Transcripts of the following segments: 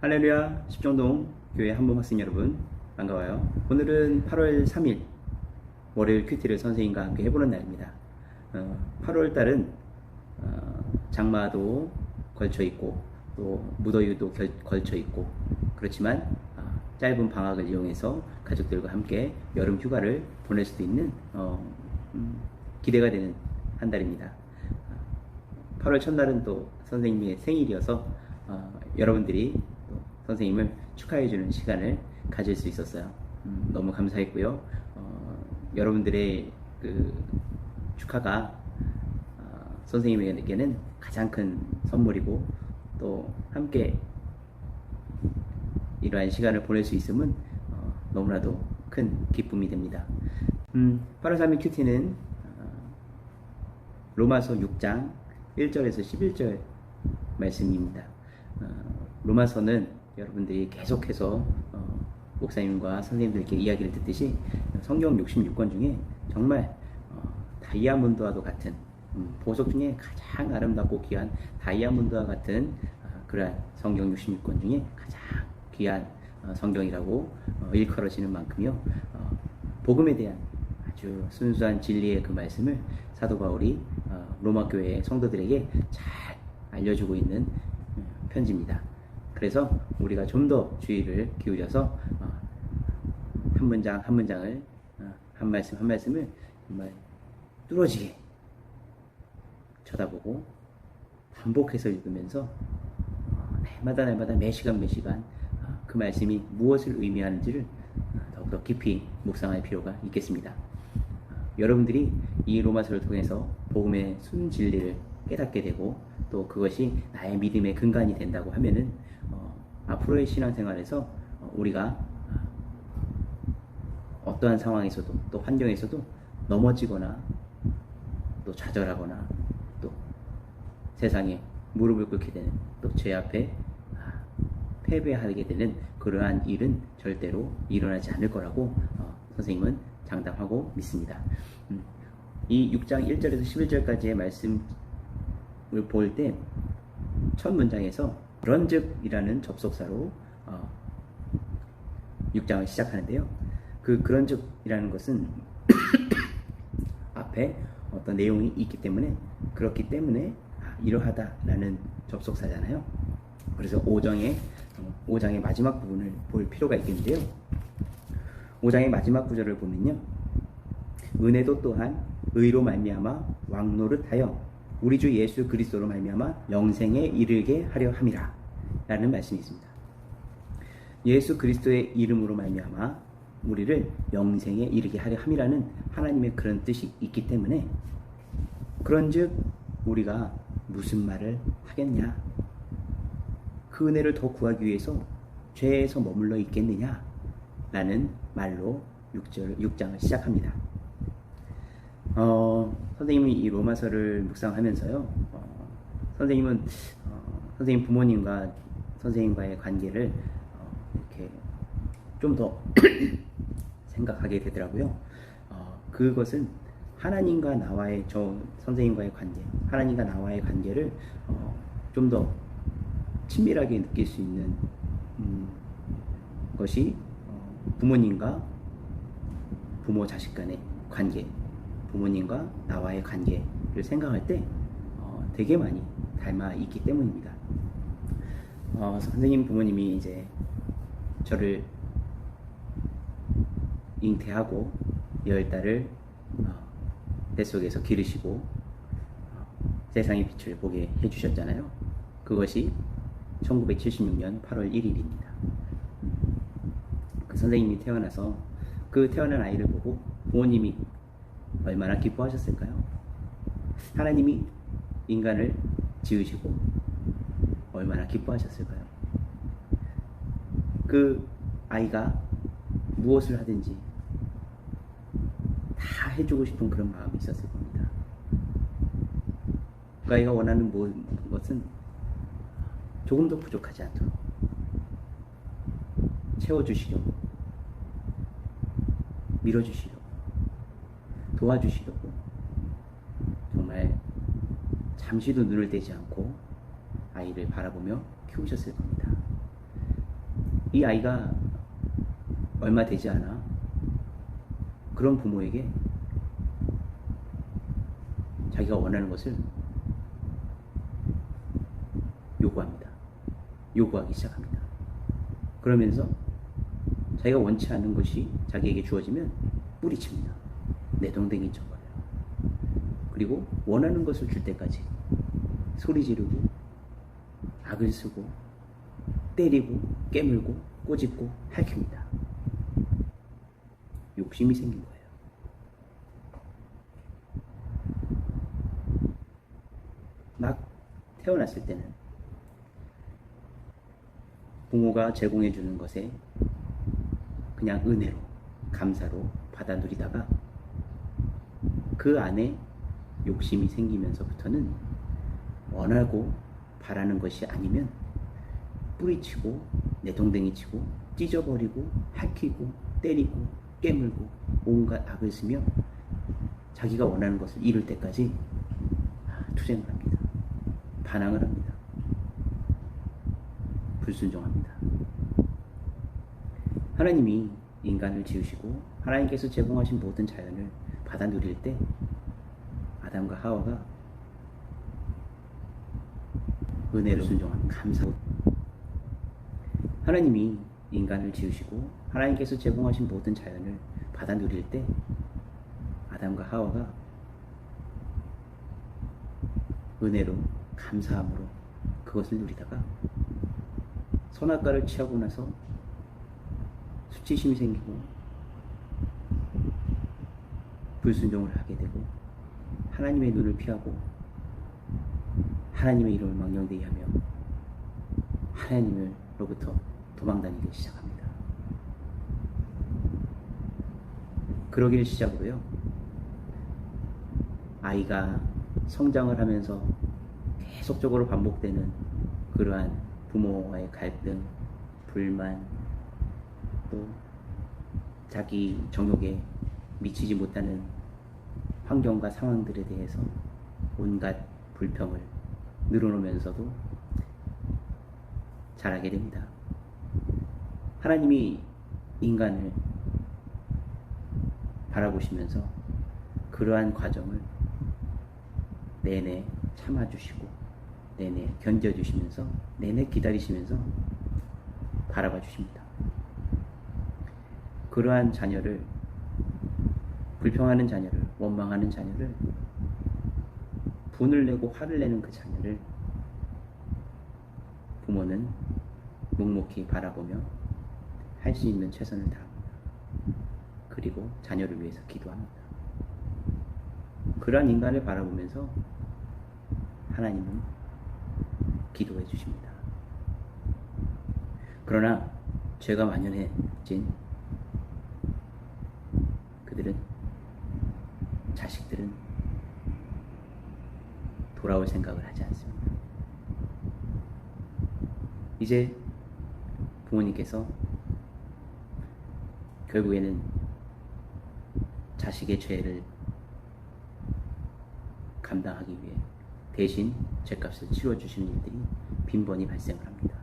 할렐루야 십정동 교회 한번 학생 여러분 반가워요. 오늘은 8월 3일 월요일 큐티를 선생님과 함께 해보는 날입니다. 어, 8월 달은 어, 장마도 걸쳐 있고 또 무더위도 결- 걸쳐 있고 그렇지만 아, 짧은 방학을 이용해서 가족들과 함께 여름 휴가를 보낼 수도 있는 어, 음, 기대가 되는 한 달입니다. 8월 첫날은 또 선생님의 생일이어서 어, 여러분들이 또 선생님을 축하해주는 시간을 가질 수 있었어요. 음, 너무 감사했고요. 어, 여러분들의 그 축하가 어, 선생님에게는 가장 큰 선물이고 또 함께 이러한 시간을 보낼 수 있음은 어, 너무나도 큰 기쁨이 됩니다. 음, 8월 3일 큐티는 어, 로마서 6장 1절에서 11절 말씀입니다. 어, 로마서는 여러분들이 계속해서 어, 목사님과 선생님들께 이야기를 듣듯이 성경 66권 중에 정말 어, 다이아몬드와도 같은 음, 보석 중에 가장 아름답고 귀한 다이아몬드와 같은 어, 그러한 성경 66권 중에 가장 귀한 어, 성경이라고 어, 일컬어지는 만큼요 어, 복음에 대한 아주 순수한 진리의 그 말씀을 사도 바울이 어, 로마 교회 성도들에게 잘 알려주고 있는 음, 편지입니다. 그래서 우리가 좀 더 주의를 기울여서 어, 한 문장 한 문장을 어, 한 말씀 한 말씀을 정말 뚫어지게 쳐다보고 반복해서 읽으면서 어, 날마다 날마다 매 시간 매 시간 어, 그 말씀이 무엇을 의미하는지를 어, 더욱더 깊이 묵상할 필요가 있겠습니다. 어, 여러분들이 이 로마서를 통해서 복음의 순진리를 깨닫게 되고 또 그것이 나의 믿음의 근간이 된다고 하면은 어, 앞으로의 신앙생활에서 어, 우리가 어, 어떠한 상황에서도 또 환경에서도 넘어지거나 또 좌절하거나 또 세상에 무릎을 꿇게 되는 또 죄 앞에 아, 패배하게 되는 그러한 일은 절대로 일어나지 않을 거라고 어, 선생님은 장담하고 믿습니다. 음, 이 6장 1절에서 11절까지의 말씀을 볼 때 첫 문장에서 그런즉이라는 접속사로 어, 6장을 시작하는데요. 그 그런즉이라는 것은 앞에 어떤 내용이 있기 때문에 그렇기 때문에 아, 이러하다라는 접속사잖아요. 그래서 5장의 5장의 마지막 부분을 볼 필요가 있겠는데요. 5장의 마지막 구절을 보면요. 은혜도 또한 의로 말미암아 왕노릇하여 우리 주 예수 그리스도로 말미암아 영생에 이르게 하려 함이라 라는 말씀이 있습니다. 예수 그리스도의 이름으로 말미암아 우리를 영생에 이르게 하려 함이라는 하나님의 그런 뜻이 있기 때문에 그런즉 우리가 무슨 말을 하겠냐? 그 은혜를 더 구하기 위해서 죄에서 머물러 있겠느냐? 라는 말로 6절, 6장을 시작합니다. 어, 선생님이 이 로마서를 묵상하면서요, 어, 선생님은, 어, 선생님 부모님과 선생님과의 관계를 어, 이렇게 좀 더 생각하게 되더라고요. 어, 그것은 하나님과 나와의 저 선생님과의 관계, 하나님과 나와의 관계를 어, 좀 더 친밀하게 느낄 수 있는 음, 것이 어, 부모님과 부모 자식 간의 관계, 부모님과 나와의 관계를 생각할 때 어, 되게 많이 닮아 있기 때문입니다. 어, 선생님 부모님이 이제 저를 잉태하고 열 달을 어, 뱃속에서 기르시고 어, 세상의 빛을 보게 해주셨잖아요. 그것이 1976년 8월 1일입니다. 그 선생님이 태어나서 그 태어난 아이를 보고 부모님이 얼마나 기뻐하셨을까요? 하나님이 인간을 지으시고 얼마나 기뻐하셨을까요? 그 아이가 무엇을 하든지 다 해주고 싶은 그런 마음이 있었을 겁니다. 그 아이가 원하는 모- 것은 조금 더 부족하지 않도록 채워주시려고 밀어주시려고 도와주시려고 정말 잠시도 눈을 떼지 않고 아이를 바라보며 키우셨을 겁니다. 이 아이가 얼마 되지 않아 그런 부모에게 자기가 원하는 것을 요구합니다. 요구하기 시작합니다. 그러면서 자기가 원치 않는 것이 자기에게 주어지면 뿌리칩니다. 내 동댕이 쳐버려요. 그리고 원하는 것을 줄 때까지 소리 지르고 악을 쓰고 때리고 깨물고 꼬집고 핥힙니다. 욕심이 생긴 거예요. 막 태어났을 때는 부모가 제공해 주는 것에 그냥 은혜로 감사로 받아 누리다가 그 안에 욕심이 생기면서부터는 원하고 바라는 것이 아니면 뿌리치고 내동댕이 치고 찢어버리고 핥히고 때리고 깨물고 온갖 악을 쓰며 자기가 원하는 것을 이룰 때까지 투쟁을 합니다. 반항을 합니다. 불순종합니다. 하나님이 인간을 지으시고 하나님께서 제공하신 모든 자연을 받아 누릴 때 아담과 하와가 은혜로 순종한 감사. 하나님이 인간을 지으시고 하나님께서 제공하신 모든 자연을 받아 누릴 때 아담과 하와가 은혜로 감사함으로 그것을 누리다가 선악과를 취하고 나서 수치심이 생기고 불순종을 하게 되고 하나님의 눈을 피하고 하나님의 이름을 망령되게 하며 하나님을로부터 도망다니기 시작합니다. 그러기를 시작으로요. 아이가 성장을 하면서 계속적으로 반복되는 그러한 부모와의 갈등, 불만, 또 자기 정욕에 미치지 못하는 환경과 상황들에 대해서 온갖 불평을 늘어놓으면서도 자라게 됩니다. 하나님이 인간을 바라보시면서 그러한 과정을 내내 참아주시고 내내 견뎌주시면서 내내 기다리시면서 바라봐 주십니다. 그러한 자녀를 불평하는 자녀를 원망하는 자녀를 분을 내고 화를 내는 그 자녀를 부모는 묵묵히 바라보며 할 수 있는 최선을 다합니다. 그리고 자녀를 위해서 기도합니다. 그러한 인간을 바라보면서 하나님은 기도해 주십니다. 그러나 죄가 만연해진 그들은 자식들은 돌아올 생각을 하지 않습니다. 이제 부모님께서 결국에는 자식의 죄를 감당하기 위해 대신 죄값을 치러주시는 일들이 빈번히 발생을 합니다.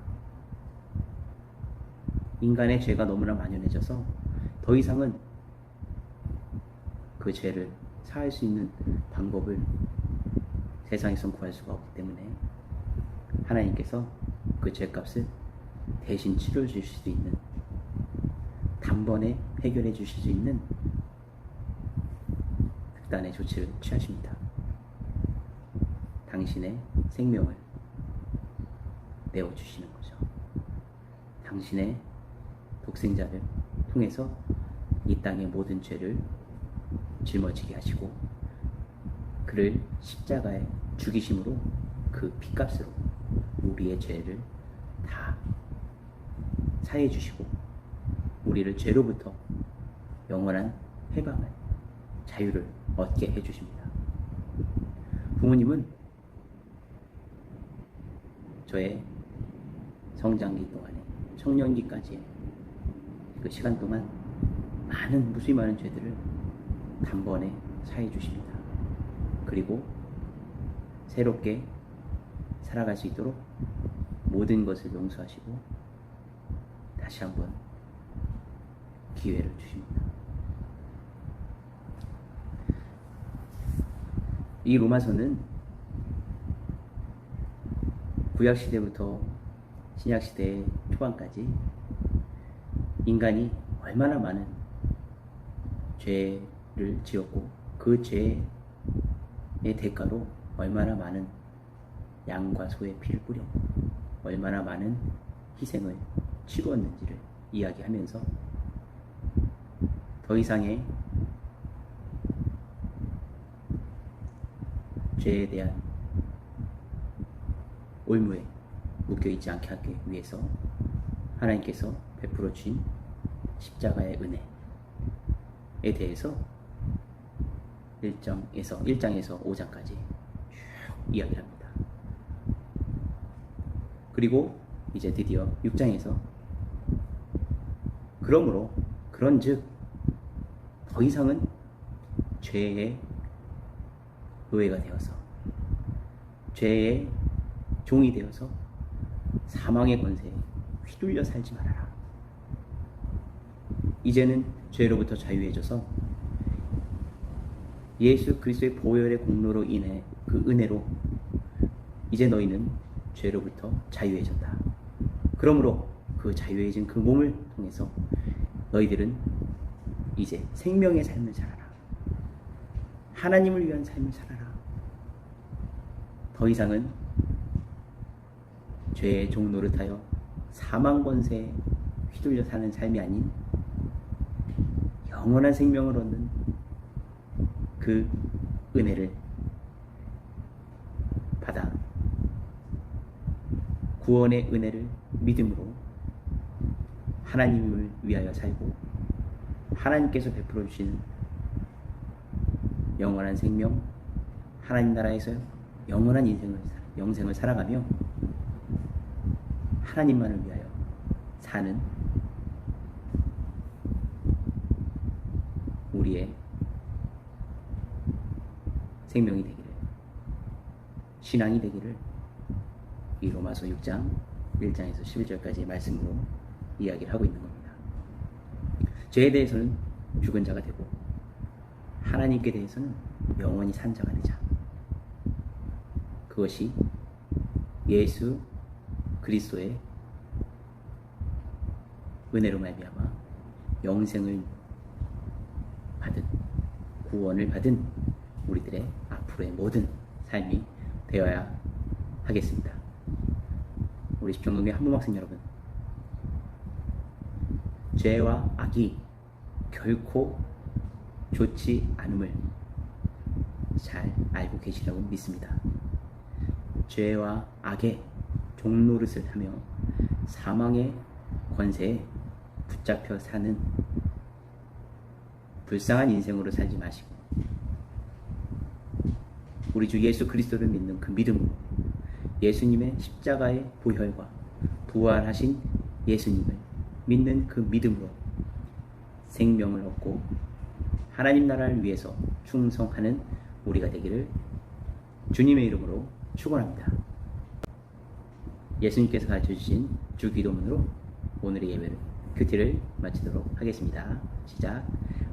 인간의 죄가 너무나 만연해져서 더 이상은 그 죄를 사할 수 있는 방법을 세상에선 구할 수가 없기 때문에 하나님께서 그 죄값을 대신 치료해 주실 수 있는 단번에 해결해 주실 수 있는 극단의 조치를 취하십니다. 당신의 생명을 내어주시는 거죠. 당신의 독생자를 통해서 이 땅의 모든 죄를 짊어지게 하시고 그를 십자가에 죽이심으로 그 피값으로 우리의 죄를 다 사해 주시고 우리를 죄로부터 영원한 해방을 자유를 얻게 해 주십니다. 부모님은 저의 성장기 동안에 청년기까지 그 시간 동안 많은 무수히 많은 죄들을 단번에 사해 주십니다. 그리고 새롭게 살아갈 수 있도록 모든 것을 용서하시고 다시 한번 기회를 주십니다. 이 로마서는 구약 시대부터 신약 시대 초반까지 인간이 얼마나 많은 죄를 지었고 그 죄의 대가로 얼마나 많은 양과 소의 피를 뿌려 얼마나 많은 희생을 치루었는지를 이야기하면서 더 이상의 죄에 대한 올무에 묶여 있지 않게 하기 위해서 하나님께서 베풀어 주신 십자가의 은혜에 대해서 1장에서 1장에서 5장까지 쭉 이야기를 합니다. 그리고 이제 드디어 6장에서 그러므로 그런즉 더 이상은 죄의 노예가 되어서 죄의 종이 되어서 사망의 권세에 휘둘려 살지 말아라. 이제는 죄로부터 자유해져서 예수 그리스도의 보혈의 공로로 인해 그 은혜로 이제 너희는 죄로부터 자유해졌다. 그러므로 그 자유해진 그 몸을 통해서 너희들은 이제 생명의 삶을 살아라. 하나님을 위한 삶을 살아라. 더 이상은 죄의 종 노릇하여 사망 권세에 휘둘려 사는 삶이 아닌 영원한 생명을 얻는 그 은혜를 받아 구원의 은혜를 믿음으로 하나님을 위하여 살고 하나님께서 베풀어 주시는 영원한 생명 하나님 나라에서 영원한 인생을 영생을 살아가며 하나님만을 위하여 사는 우리의 생명이 되기를 신앙이 되기를 이 로마서 6장 1장에서 11절까지의 말씀으로 이야기를 하고 있는 겁니다. 죄에 대해서는 죽은 자가 되고 하나님께 대해서는 영원히 산 자가 되자. 그것이 예수 그리스도의 은혜로 말미암아 영생을 받은 구원을 받은 우리들의 앞으로의 모든 삶이 되어야 하겠습니다. 우리 십정동의 한문학생 여러분, 죄와 악이 결코 좋지 않음을 잘 알고 계시라고 믿습니다. 죄와 악의 종노릇을 하며 사망의 권세에 붙잡혀 사는 불쌍한 인생으로 살지 마시고 우리 주 예수 그리스도를 믿는 그 믿음으로 예수님의 십자가의 보혈과 부활하신 예수님을 믿는 그 믿음으로 생명을 얻고 하나님 나라를 위해서 충성하는 우리가 되기를 주님의 이름으로 축원합니다. 예수님께서 가르쳐 주신 주 기도문으로 오늘의 예배를 큐티를 마치도록 하겠습니다. 시작.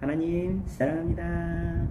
하나님 사랑합니다.